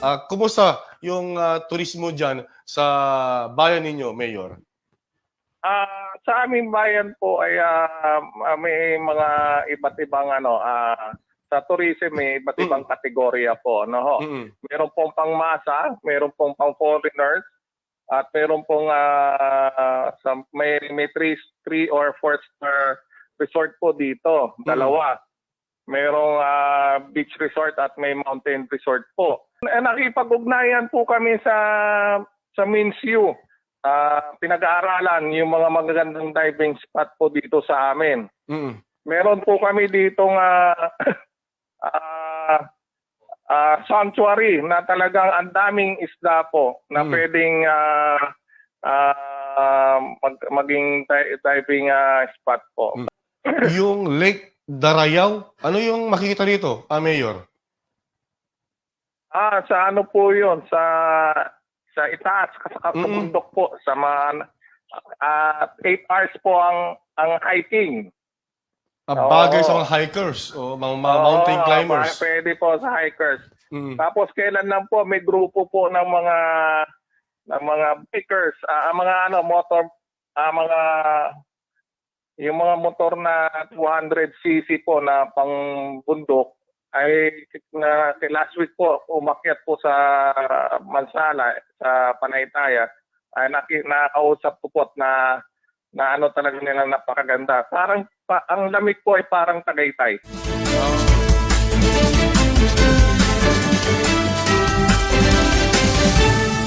Ah, kumusta yung ah, turismo diyan sa bayan ninyo, Mayor? Ah, sa aming bayan po ay ah, may mga iba't ibang ano ah, sa tourism may iba't Mm. ibang kategorya po no ho. Mm-mm. Meron pong pangmasa, meron pong pang foreigners at meron pong ah, sa, may may three, three or four star resort po dito, dalawa. Merong ah, beach resort at may mountain resort po. Eh, Nakipag-ugnayan po kami sa sa Minsyu. Ah, pinag-aaralan yung mga magagandang diving spot po dito sa amin. Mm-mm. Meron po kami dito nga ah ah, sanctuary na talagang ang daming isda po na Mm. pwedeng ah, ah, mag- maging di- diving ah, spot po. Mm. yung Lake Darayaw, ano yung makikita dito, ah, Mayor? Ah, sa ano po 'yon sa sa itaas sa, sa Mm-mm. bundok po sa mga ah 8 hours po ang ang hiking. Ah, bagay sa mga hikers o mga, mga mountain Oo, climbers. Pwede po sa hikers. Mm. Tapos kailan lang po may grupo po ng mga ng mga bikers, ah, mga ano motor ah, mga yung mga motor na 200cc po na pang bundok ay na last week po umakyat po sa Mansala sa Panaytaya ay naki, nakausap ko po na na ano talaga nila napakaganda. Parang pa, ang lamig po ay parang Tagaytay. Ah,